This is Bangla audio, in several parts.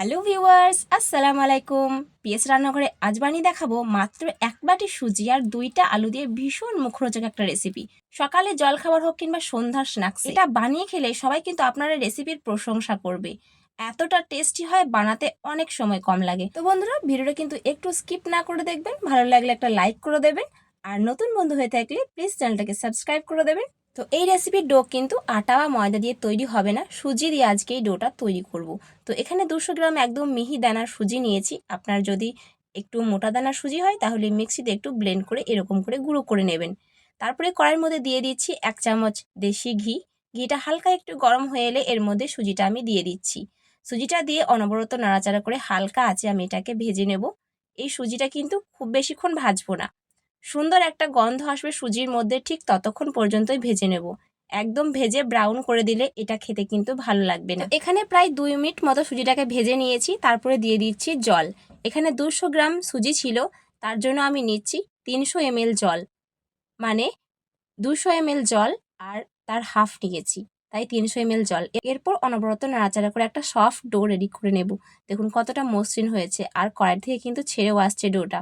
হ্যালো ভিউয়ার্স আসসালামু আলাইকুম পিএস রান্নাঘরে আজ বানিয়ে দেখাবো মাত্র এক বাটি সুজি আর দুইটা আলু দিয়ে ভীষণ মুখরোচক একটা রেসিপি সকালে জলখাবার হোক কিংবা সন্ধ্যার স্ন্যাক্স এটা বানিয়ে খেলে সবাই কিন্তু আপনার রেসিপির প্রশংসা করবে। এতটা টেস্টি হয়, বানাতে অনেক সময় কম লাগে। তো বন্ধুরা, ভিডিওটা কিন্তু একটু স্কিপ না করে দেখবেন। ভালো লাগলে একটা লাইক করে দেবেন। আর নতুন বন্ধু হয়ে থাকলে প্লিজ চ্যানেলটাকে সাবস্ক্রাইব করে দেবেন। তো এই রেসিপির ডো কিন্তু আটা বা ময়দা দিয়ে তৈরি হবে না। সুজি দিয়ে আজকে এই ডোটা তৈরি করব। তো এখানে দুশো গ্রাম একদম মিহি দানার সুজি নিয়েছি। আপনার যদি একটু মোটা দানার সুজি হয়, তাহলে মিক্সিতে একটু ব্লেন্ড করে এরকম করে গুঁড়ো করে নেবেন। তারপরে কড়াইয়ের মধ্যে দিয়ে দিচ্ছি এক চামচ দেশি ঘি। ঘিটা হালকা একটু গরম হয়ে এলে এর মধ্যে সুজিটা আমি দিয়ে দিচ্ছি। সুজিটা দিয়ে অনবরত নাড়াচাড়া করে হালকা আছে আমি এটাকে ভেজে নেব। এই সুজিটা কিন্তু খুব বেশিক্ষণ ভাজবো না। সুন্দর একটা গন্ধ আসবে সুজির মধ্যে ঠিক ততক্ষণ পর্যন্তই ভেজে নেব। একদম ভেজে ব্রাউন করে দিলে এটা খেতে কিন্তু ভালো লাগবে না। এখানে প্রায় দুই মিনিট মতো সুজিটাকে ভেজে নিয়েছি, তারপরে দিয়ে দিচ্ছি জল। এখানে দুশো গ্রাম সুজি ছিল, তার জন্য আমি নিচ্ছি তিনশো এমএল জল। মানে দুশো এমএল জল আর তার হাফ নিয়েছি, তাই তিনশো এমএল জল। এরপর অনবরত নাড়াচাড়া করে একটা সফট ডো রেডি করে নেব। দেখুন কতটা মসৃণ হয়েছে, আর কড়াই থেকে কিন্তু ছেড়েও আসছে ডোটা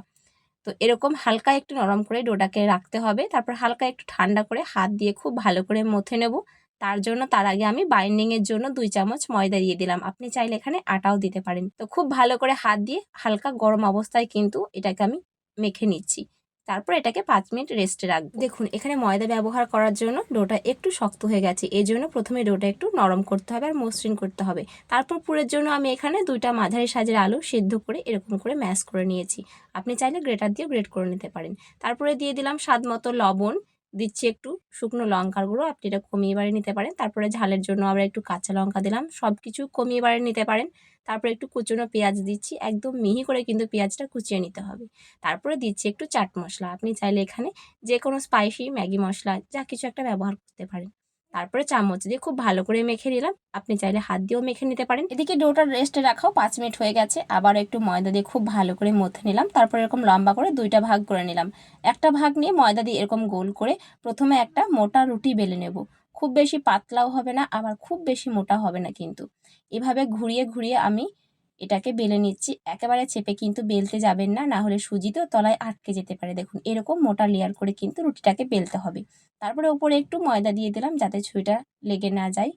তো এরকম হালকা একটু নরম করে ডোটাকে রাখতে হবে। তারপর হালকা একটু ঠান্ডা করে হাত দিয়ে খুব ভালো করে মথে নেব। তার জন্য তার আগে আমি বাইন্ডিংয়ের জন্য দুই চামচ ময়দা দিয়ে দিলাম। আপনি চাইলে এখানে আটাও দিতে পারেন। তো খুব ভালো করে হাত দিয়ে হালকা গরম অবস্থায় কিন্তু এটাকে আমি মেখে নিচ্ছি। তারপর এটাকে পাঁচ মিনিট রেস্টে রাখব। দেখুন, এখানে ময়দা ব্যবহার করার জন্য ডোটা একটু শক্ত হয়ে গেছে। এই জন্য প্রথমে ডোটা একটু নরম করতে হবে আর মসৃণ করতে হবে। তারপর পুরের জন্য আমি এখানে দুইটা মাঝারি সাজের আলু সিদ্ধ করে এরকম করে ম্যাশ করে নিয়েছি। আপনি চাইলে গ্রেটার দিয়ে গ্রেট করে নিতে পারেন। তারপরে দিয়ে দিলাম স্বাদ মতো লবণ দিচ্ছি একটু শুকনো লঙ্কার গুঁড়ো, আপনি এটা কমিয়ে বাড়িয়ে নিতে পারেন। তারপরে ঝালের জন্য আমরা একটু কাঁচা লঙ্কা দিলাম সব কিছু কমিয়ে বাড়িয়ে নিতে পারেন। তারপরে একটু কুচনো পেঁয়াজ দিচ্ছি, একদম মিহি করে কিন্তু পেঁয়াজটা কুচিয়ে নিতে হবে। তারপরে দিচ্ছি একটু চাট মশলা, আপনি চাইলে এখানে যে কোনো স্পাইসি ম্যাগি মশলা, যা কিছু একটা ব্যবহার করতে পারেন। তারপরে চামচ দিয়ে খুব ভালো করে মেখে নিলাম। আপনি চাইলে হাত দিয়েও মেখে নিতে পারেন। এদিকে ডোটার রেস্টে রাখাও পাঁচ মিনিট হয়ে গেছে। আবার একটু ময়দা দিয়ে খুব ভালো করে মথে নিলাম। তারপর এরকম লম্বা করে দুইটা ভাগ করে নিলাম। একটা ভাগ নিয়ে ময়দা দিয়ে এরকম গোল করে প্রথমে একটা মোটা রুটি বেলে নেব। খুব বেশি পাতলাও হবে না, আবার খুব বেশি মোটা হবে না কিন্তু। এভাবে ঘুরিয়ে ঘুরিয়ে আমি এটাকে বেলে নিচ্ছি। একেবারে চেপে কিন্তু বেলতে যাবেন না না হলে সুজি তো তলায় আটকে যেতে পারে। দেখুন, এরকম মোটা লেয়ার করে কিন্তু রুটিটাকে বেলতে হবে। তারপরে উপরে একটু ময়দা দিয়ে দিলাম যাতে ছুরিটা লেগে না যায়।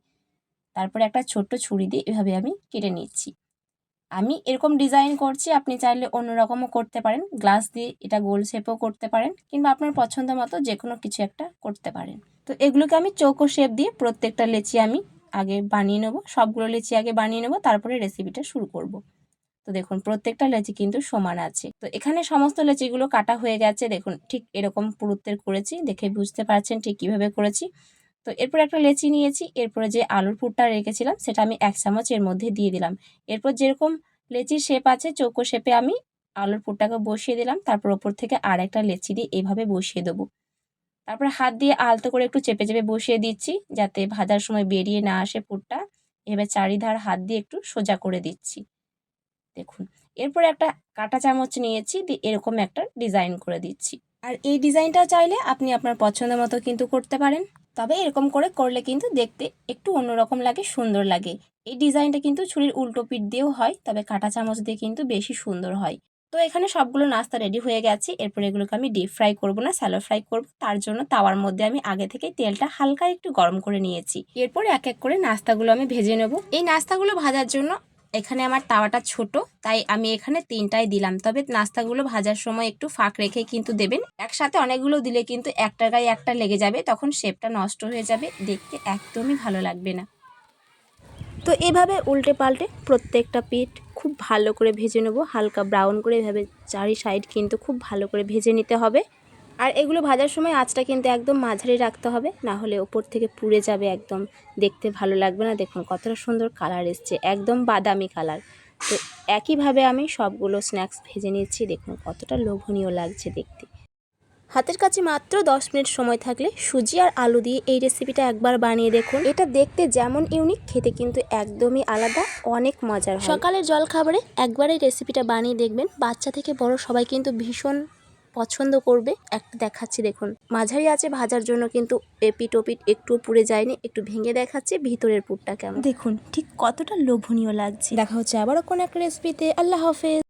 তারপরে একটা ছোট্ট ছুরি দিয়ে এভাবে আমি কেটে নিচ্ছি। আমি এরকম ডিজাইন করছি, আপনি চাইলে অন্যরকমও করতে পারেন। গ্লাস দিয়ে এটা গোল শেপও করতে পারেন কিংবা আপনার পছন্দ মতো যে কোনো কিছু একটা করতে পারেন। তো এগুলোকে আমি চৌকো শেপ দিয়ে প্রত্যেকটা লেচি আমি আগে বানিয়ে নেব, সবগুলো লেচি আগে বানিয়ে নেব, তারপরে রেসিপিটা শুরু করব। তো দেখুন, প্রত্যেকটা লেচি কিন্তু সমান আছে। তো এখানে সমস্ত লেচিগুলো কাটা হয়ে গেছে, দেখুন, ঠিক এরকম পুরুত্বের করেছি, দেখে বুঝতে পারছেন ঠিক কীভাবে করেছি। তো এরপর একটা লেচি নিয়েছি, এরপরে যে আলুর পুরটা রেখেছিলাম, সেটা আমি এক চামচ এর মধ্যে দিয়ে দিলাম। এরপর যেরকম লেচির শেপ আছে, চৌকো শেপে আমি আলুর পুরটাকে বসিয়ে দিলাম, তারপর ওপর থেকে আর একটা লেচি দিয়ে এভাবে বসিয়ে দেবো। তারপরে হাত দিয়ে আলতো করে একটু চেপে চেপে বসিয়ে দিচ্ছি, যাতে ভাজার সময় বেরিয়ে না আসে পুরটা। এবার চারিধার হাত দিয়ে একটু সোজা করে দিচ্ছি। দেখুন, এরপরে একটা কাটা চামচ নিয়েছি, দিয়ে এরকম একটা ডিজাইন করে দিচ্ছি। আর এই ডিজাইনটা চাইলে আপনি আপনার পছন্দ মতো কিন্তু করতে পারেন, তবে এরকম করে করলে কিন্তু দেখতে একটু অন্যরকম লাগে, সুন্দর লাগে। এই ডিজাইনটা কিন্তু ছুরির উল্টো পিঠ দিয়েও হয়, তবে কাটা চামচ দিয়ে কিন্তু বেশি সুন্দর হয়। তো এখানে সবগুলো নাস্তা রেডি হয়ে গেছে। এরপর এগুলোকে আমি ডিপ ফ্রাই করব না স্যালো ফ্রাই করব। তার জন্য তাওয়ার মধ্যে আমি আগে থেকে তেলটা হালকা একটু গরম করে নিয়েছি। এরপর এক এক করে নাস্তাগুলো আমি ভেজে নেব। এই নাস্তাগুলো ভাজার জন্য এখানে আমার তাওয়াটা ছোট, তাই আমি এখানে তিনটাই দিলাম। তবে নাস্তাগুলো ভাজার সময় একটু ফাঁক রেখে কিন্তু দেবেন। একসাথে অনেকগুলো দিলে কিন্তু একটার গায়ে একটা লেগে যাবে, তখন শেপটা নষ্ট হয়ে যাবে। দেখতে একদমই ভালো লাগবে না। তো এভাবে উল্টে পাল্টে প্রত্যেকটা পিঠ খুব ভালো করে ভেজে নেব। হালকা ব্রাউন করে এভাবে চারি সাইড কিন্তু খুব ভালো করে ভেজে নিতে হবে। আর এগুলো ভাজার সময় আঁচটা কিন্তু একদম মাঝারি রাখতে হবে, না হলে ওপর থেকে পুড়ে যাবে একদম। দেখতে ভালো লাগবে না। দেখুন কতটা সুন্দর কালার এসছে, একদম বাদামি কালার তো একইভাবে আমি সবগুলো স্ন্যাক্স ভেজে নিচ্ছি। দেখুন কতটা লোভনীয় লাগছে দেখতে। হাতের কাছে মাত্র দশ মিনিট সময় থাকলে সুজি আর আলু দিয়ে এই রেসিপিটা একবার বানিয়ে দেখুন। এটা দেখতে যেমন ইউনিক খেতে কিন্তু একদমই আলাদা অনেক মজার সকালের জল খাবারে একবার এই রেসিপিটা বানিয়ে দেখবেন। বাচ্চা থেকে বড় সবাই কিন্তু ভীষণ পছন্দ করবে। একটা দেখাচ্ছি দেখুন। মাঝারি আছে ভাজার জন্য কিন্তু এপিট ওপিট একটু পুড়ে যায়নি একটু ভেঙে দেখাচ্ছে ভিতরের পুরটা কেমন। দেখুন ঠিক কতটা লোভনীয় লাগছে। দেখা হচ্ছে আবারও কোন একটা রেসিপিতে আল্লাহ হাফেজ।